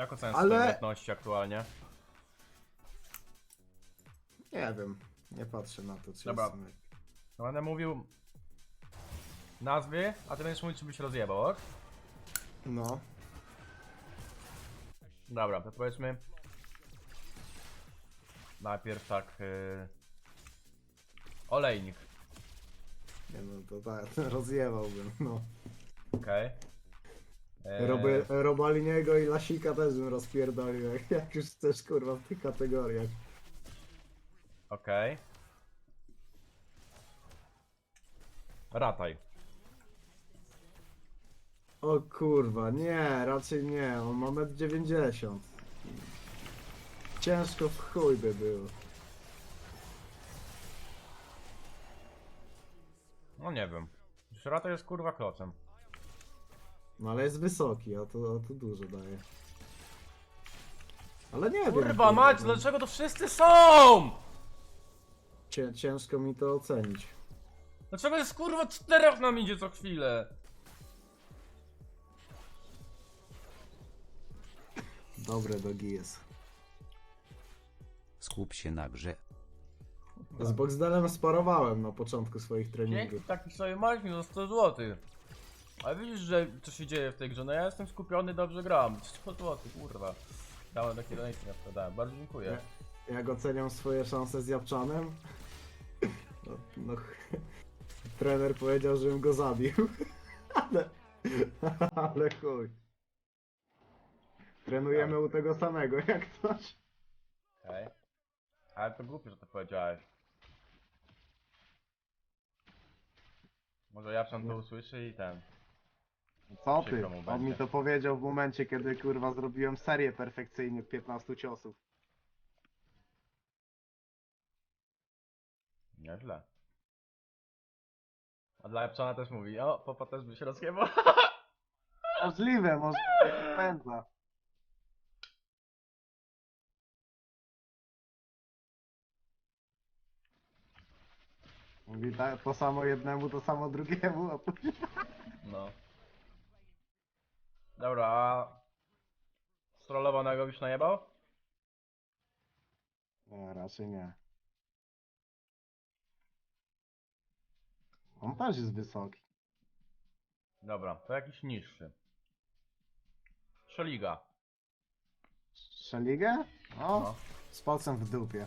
Jak oceniasz Ale- swoje umiejętności aktualnie? Nie wiem. Nie patrzę na to, czy Dobra. jestem... To będę mówił nazwy, a ty będziesz mówić, czy byś rozjebał, ok? No. Dobra, to powiedzmy. Najpierw tak. Yy... Olejnik, Nie no, to tak, rozjewałbym, no. okej. Eee, Roby, Robaliniego i Lasika też bym rozpierdolił, jak, jak już chcesz, kurwa, w tych kategoriach. Okej. Rataj. O kurwa, nie, raczej nie, on ma 1,90 m. Ciężko w chuj by było. No nie wiem. Już Rataj jest kurwa klocem. No ale jest wysoki, a to, a to dużo daje. Ale nie wiem. Kurwa mać, no. dlaczego to wszyscy są? Cię, ciężko mi to ocenić. Dlaczego jest kurwa czterech nam idzie co chwilę? Dobre dogi jest. Skup się na grze. Z Boxdelem sparowałem na początku swoich Dzięki treningów. taki sobie masz mi za 100 zł. Ale widzisz, że co się dzieje w tej grze? No ja jestem skupiony, dobrze gram. 100 zł, kurwa. Dałem takie donate na sprzedałem. Bardzo dziękuję. Jak oceniam swoje szanse z Japczanem? No, no, trener powiedział, żebym go zabił. Ale, ale chuj. Trenujemy u tego samego, jak coś. Okej. Ale to głupie, że to powiedziałeś. Może Japczan to usłyszy i ten. Co Przykro ty? mu On będzie. mi to powiedział w momencie, kiedy kurwa zrobiłem serię perfekcyjnych 15 ciosów. Nieźle. A dla Japczana też mówi, o, popa też by się rozjebał. Możliwe, może pędza. Mówi tak, to samo jednemu, to samo drugiemu, a później... No. Dobra, a... Strollowanego byś najebał? Nie, raczej nie. On też jest wysoki. Dobra, to jakiś niższy. Szeliga. Szeligę? No, No. z palcem w dupie.